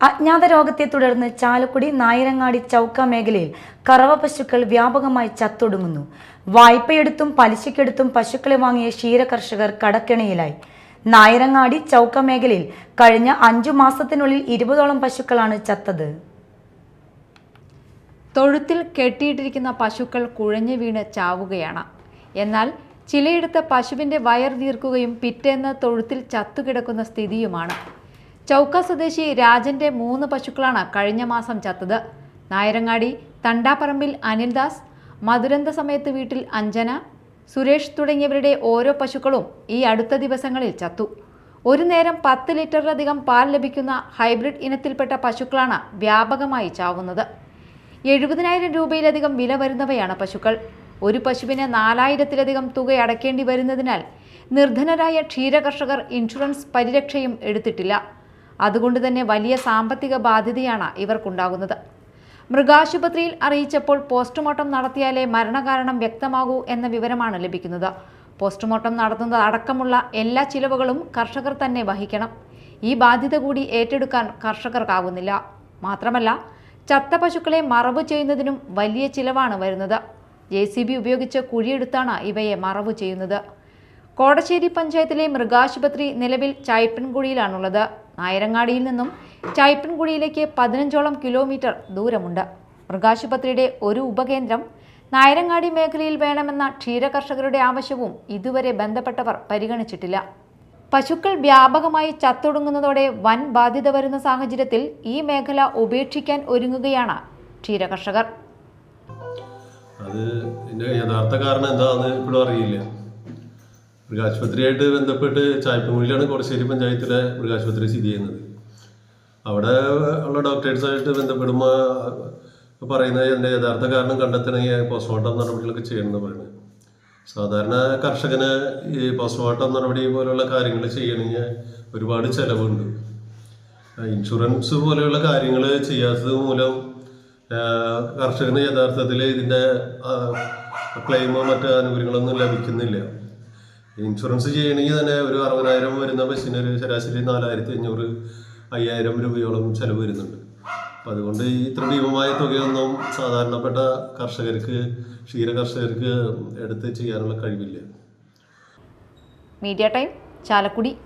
അജ്ഞാത രോഗത്തെ തുടർന്ന് ചാലക്കുടി നായരങ്ങാടി ചൗക്ക മേഖലയിൽ കറവ പശുക്കൾ വ്യാപകമായി ചത്തൊടുങ്ങുന്നു. വായ്പയെടുത്തും പലിശക്കെടുത്തും പശുക്കളെ വാങ്ങിയ ക്ഷീര കർഷകർ കടക്കെണിയിലായി. നായരങ്ങാടി ചൗക്ക മേഖലയിൽ കഴിഞ്ഞ അഞ്ചു മാസത്തിനുള്ളിൽ ഇരുപതോളം പശുക്കളാണ് ചത്തത്. തൊഴുത്തിൽ കെട്ടിയിട്ടിരിക്കുന്ന പശുക്കൾ കുഴഞ്ഞു വീണ് ചാവുകയാണ്. എന്നാൽ ചിലയിടത്ത് പശുവിന്റെ വയർ ദീർക്കുകയും പിറ്റേന്ന് തൊഴുത്തിൽ ചത്തുകിടക്കുന്ന സ്ഥിതിയുമാണ്. ചൗക്ക സ്വദേശി രാജന്റെ മൂന്ന് പശുക്കളാണ് കഴിഞ്ഞ മാസം ചത്തത്. നായരങ്ങാടി തണ്ടാപ്പറമ്പിൽ അനിൽദാസ് മധുരന്ത സമയത്ത് വീട്ടിൽ അഞ്ജന സുരേഷ് തുടങ്ങിയവരുടെ ഓരോ പശുക്കളും ഈ അടുത്ത ദിവസങ്ങളിൽ ചത്തു. ഒരു നേരം പത്ത് ലിറ്ററിലധികം പാൽ ലഭിക്കുന്ന ഹൈബ്രിഡ് ഇനത്തിൽപ്പെട്ട പശുക്കളാണ് വ്യാപകമായി ചാവുന്നത്. എഴുപതിനായിരം രൂപയിലധികം വില വരുന്നവയാണ് പശുക്കൾ. ഒരു പശുവിന് നാലായിരത്തിലധികം തുക അടയ്ക്കേണ്ടി വരുന്നതിനാൽ നിർധനരായ ക്ഷീരകർഷകർ ഇൻഷുറൻസ് പരിരക്ഷയും എടുത്തിട്ടില്ല. അതുകൊണ്ട് തന്നെ വലിയ സാമ്പത്തിക ബാധ്യതയാണ് ഇവർക്കുണ്ടാകുന്നത്. മൃഗാശുപത്രിയിൽ അറിയിച്ചപ്പോൾ പോസ്റ്റ്മോർട്ടം നടത്തിയാലേ മരണകാരണം വ്യക്തമാകൂ എന്ന വിവരമാണ് ലഭിക്കുന്നത്. പോസ്റ്റ്മോർട്ടം നടത്തുന്നത് അടക്കമുള്ള എല്ലാ ചിലവുകളും കർഷകർ തന്നെ വഹിക്കണം. ഈ ബാധ്യത കൂടി ഏറ്റെടുക്കാൻ കർഷകർക്കാകുന്നില്ല. മാത്രമല്ല ചത്ത പശുക്കളെ മറവ് ചെയ്യുന്നതിനും വലിയ ചിലവാണ് വരുന്നത്. ജെ സി ബി ഉപയോഗിച്ച് കുഴിയെടുത്താണ് ഇവയെ മറവ് ചെയ്യുന്നത്. കോടശ്ശേരി പഞ്ചായത്തിലെ മൃഗാശുപത്രി നിലവിൽ ചായ്പൻകുഴിയിലാണുള്ളത് നായരങ്ങാടിയിൽ നിന്നും ചായ്പൻകുഴിയിലേക്ക് പതിനഞ്ചോളം കിലോമീറ്റർ ദൂരമുണ്ട്. മൃഗാശുപത്രിയുടെ ഒരു ഉപകേന്ദ്രം നായരങ്ങാടി മേഖലയിൽ വേണമെന്ന ക്ഷീരകർഷകരുടെ ആവശ്യവും ഇതുവരെ ബന്ധപ്പെട്ടവർ പരിഗണിച്ചിട്ടില്ല. പശുക്കൾ വ്യാപകമായി ചത്തൊടുങ്ങുന്നതോടെ വൻ ബാധ്യത വരുന്ന സാഹചര്യത്തിൽ ഈ മേഖല ഉപേക്ഷിക്കാൻ ഒരുങ്ങുകയാണ് ക്ഷീരകർഷകർ. അത് യഥാർത്ഥ കാരണം എന്താണെന്ന് ഇപ്പോഴും അറിയില്ല. മൃഗാശുപത്രിയായിട്ട് ബന്ധപ്പെട്ട് ചായപ്പുമുള്ളിലാണ് കൊടശ്ശേരി പഞ്ചായത്തിലെ മൃഗാശുപത്രി സ്ഥിതി ചെയ്യുന്നത്. അവിടെ ഉള്ള ഡോക്ടേഴ്സായിട്ട് ബന്ധപ്പെടുമ്പോൾ പറയുന്നത് എന്റെ യഥാർത്ഥ കാരണം കണ്ടെത്തണമെങ്കിൽ പോസ്റ്റ്മോർട്ടം നടപടികളൊക്കെ ചെയ്യണമെന്ന് പറയുന്നത്. സാധാരണ കർഷകന് ഈ പോസ്റ്റ്മോർട്ടം നടപടി പോലുള്ള കാര്യങ്ങൾ ചെയ്യണമെങ്കിൽ ഒരുപാട് ചിലവുണ്ട്. ഇൻഷുറൻസ് പോലെയുള്ള കാര്യങ്ങൾ ചെയ്യാത്തത് മൂലം കർഷകന് യഥാർത്ഥത്തിൽ ഇതിന്റെ ക്ലെയിമോ മറ്റു ആനുകൂല്യങ്ങളൊന്നും ലഭിക്കുന്നില്ല. ഇൻഷുറൻസ് ചെയ്യണമെങ്കിൽ തന്നെ ഒരു അറുപതിനായിരം വരുന്ന ബസ്സിന് ഒരു ശരാശരി നാലായിരത്തി അഞ്ഞൂറ് അയ്യായിരം രൂപയോളം ചിലവ് വരുന്നുണ്ട്. അപ്പം അതുകൊണ്ട് ഈ ഇത്ര ഭീമമായ തുകയൊന്നും സാധാരണപ്പെട്ട കർഷകർക്ക് ക്ഷീര കർഷകർക്ക് എടുത്ത് ചെയ്യാനുള്ള കഴിവില്ല. Media time Chalakudy.